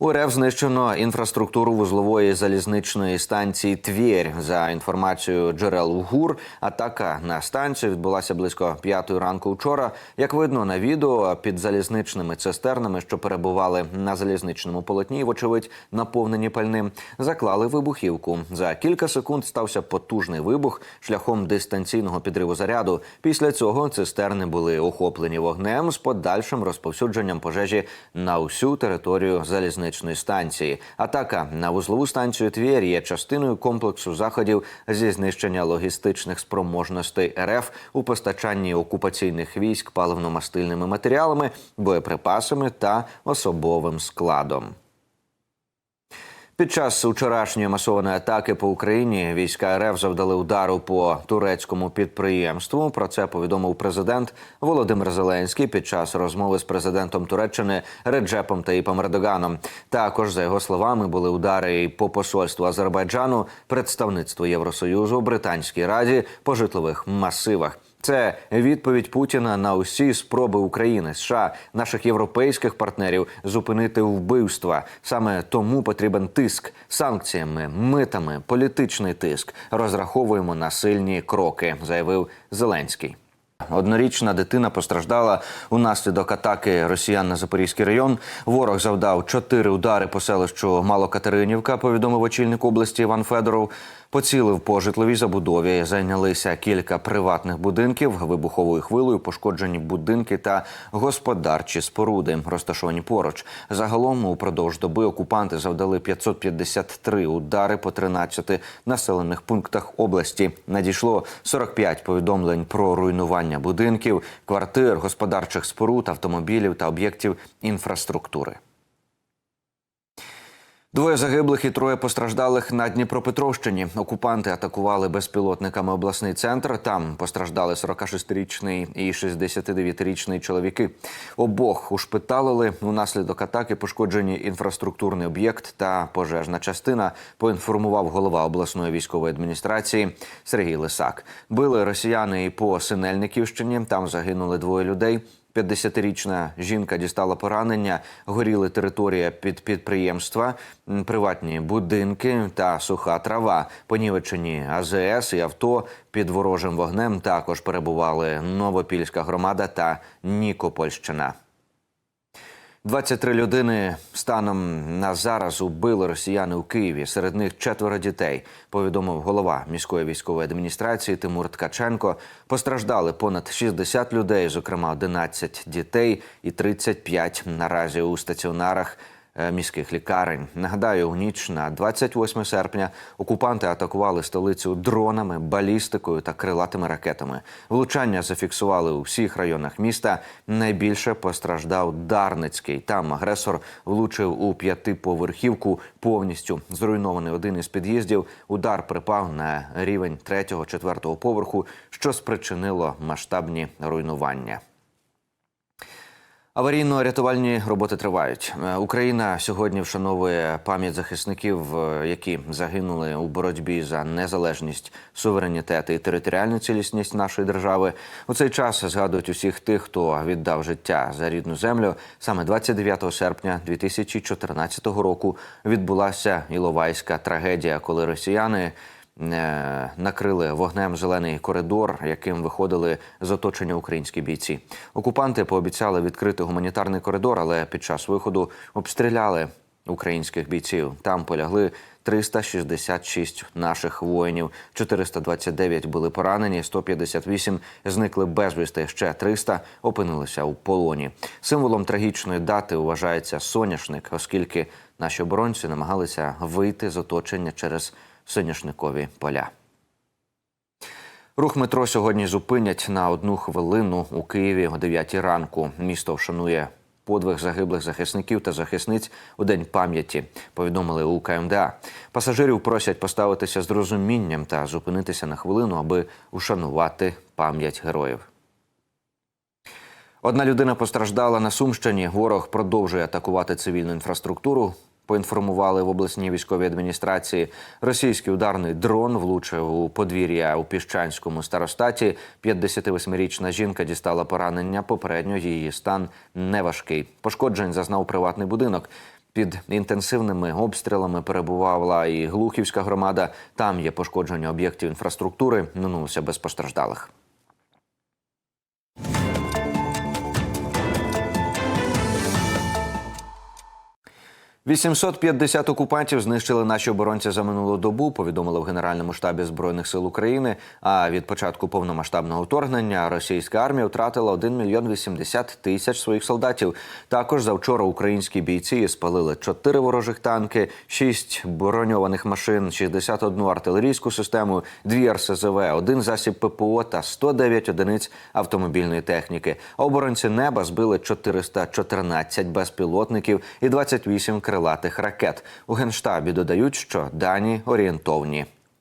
У РФ знищено інфраструктуру вузлової залізничної станції Твєрь. За інформацією джерел ГУР, атака на станцію відбулася близько п'ятої ранку вчора. Як видно на відео, під залізничними цистернами, що перебували на залізничному полотні, вочевидь наповнені пальним, заклали вибухівку. За кілька секунд стався потужний вибух шляхом дистанційного підриву заряду. Після цього цистерни були охоплені вогнем з подальшим розповсюдженням пожежі на усю територію залізничної станції. Атака на вузлову станцію Твір є частиною комплексу заходів зі знищення логістичних спроможностей РФ у постачанні окупаційних військ паливно-мастильними матеріалами, боєприпасами та особовим складом. Під час вчорашньої масованої атаки по Україні війська РФ завдали удару по турецькому підприємству. Про це повідомив президент Володимир Зеленський під час розмови з президентом Туреччини Реджепом Таїпом Ердоганом. Також за його словами були удари по посольству Азербайджану, представництву Євросоюзу, Британській раді по житлових масивах. Це відповідь Путіна на усі спроби України, США, наших європейських партнерів зупинити вбивства. Саме тому потрібен тиск санкціями, митами, політичний тиск. Розраховуємо на сильні кроки, заявив Зеленський. Однорічна дитина постраждала унаслідок атаки росіян на Запорізький район. Ворог завдав чотири удари по селищу Малокатеринівка. Повідомив очільник області Іван Федоров. Поцілив по житловій забудові. Зайнялися кілька приватних будинків. Вибуховою хвилею пошкоджені будинки та господарчі споруди, розташовані поруч. Загалом упродовж доби окупанти завдали 553 удари по 13 населених пунктах області. Надійшло 45 повідомлень про руйнування будинків, квартир, господарчих споруд, автомобілів та об'єктів інфраструктури. Двоє загиблих і троє постраждалих на Дніпропетровщині. Окупанти атакували безпілотниками обласний центр. Там постраждали 46-річний і 69-річний чоловіки. Обох ушпиталили. Унаслідок атаки пошкоджені інфраструктурний об'єкт та пожежна частина. Поінформував голова обласної військової адміністрації Сергій Лисак. Били росіяни і по Синельниківщині. Там загинули двоє людей. 50-річна жінка дістала поранення, горіли територія під підприємства, приватні будинки та суха трава. Понівечені АЗС і авто під ворожим вогнем також перебували Новопільська громада та Нікопольщина. 23 людини станом на зараз убили росіяни у Києві. Серед них четверо дітей. Повідомив голова міської військової адміністрації Тимур Ткаченко. Постраждали понад 60 людей, зокрема 11 дітей і 35 наразі у стаціонарах міських лікарень. Нагадаю, у ніч на 28 серпня окупанти атакували столицю дронами, балістикою та крилатими ракетами. Влучання зафіксували у всіх районах міста. Найбільше постраждав Дарницький. Там агресор влучив у п'ятиповерхівку повністю зруйнований один із під'їздів. Удар припав на рівень третього-четвертого поверху, що спричинило масштабні руйнування. Аварійно-рятувальні роботи тривають. Е, Україна сьогодні вшановує пам'ять захисників, е, які загинули у боротьбі за незалежність, суверенітет і територіальну цілісність нашої держави. У цей час згадують усіх тих, хто віддав життя за рідну землю. Саме 29 серпня 2014 року відбулася Іловайська трагедія, коли росіяни накрили вогнем зелений коридор, яким виходили з оточення українські бійці. Окупанти пообіцяли відкрити гуманітарний коридор, але під час виходу обстріляли українських бійців. Там полягли 366 наших воїнів, 429 були поранені, 158 зникли безвісти. Ще 300 опинилися у полоні. Символом трагічної дати вважається соняшник, оскільки наші оборонці намагалися вийти з оточення через соняшникові поля. Рух метро сьогодні зупинять на одну хвилину у Києві о 9 ранку. Місто вшанує подвиг загиблих захисників та захисниць у день пам'яті. Повідомили у КМДА. Пасажирів просять поставитися з розумінням та зупинитися на хвилину, аби ушанувати пам'ять героїв. Одна людина постраждала на Сумщині. Ворог продовжує атакувати цивільну інфраструктуру. Поінформували в обласній військовій адміністрації. Російський ударний дрон влучив у подвір'я у піщанському старостаті. 58-річна жінка дістала поранення. Попередньо її стан неважкий. Пошкоджень зазнав приватний будинок. Під інтенсивними обстрілами перебувала і Глухівська громада. Там є пошкодження об'єктів інфраструктури. Минулося без постраждалих. 850 окупантів знищили наші оборонці за минулу добу. Повідомили в Генеральному штабі збройних сил України. А від початку повномасштабного вторгнення російська армія втратила 1 мільйон 80 тисяч своїх солдатів. Також завчора українські бійці спалили 4 ворожих танки, 6 броньованих машин, 61 артилерійську систему, 2 РСЗВ, один засіб ППО та 109 одиниць автомобільної техніки. Оборонці неба збили 414 безпілотників і 28 крилатих ракет. У генштабі додають, що дані орієнтовні.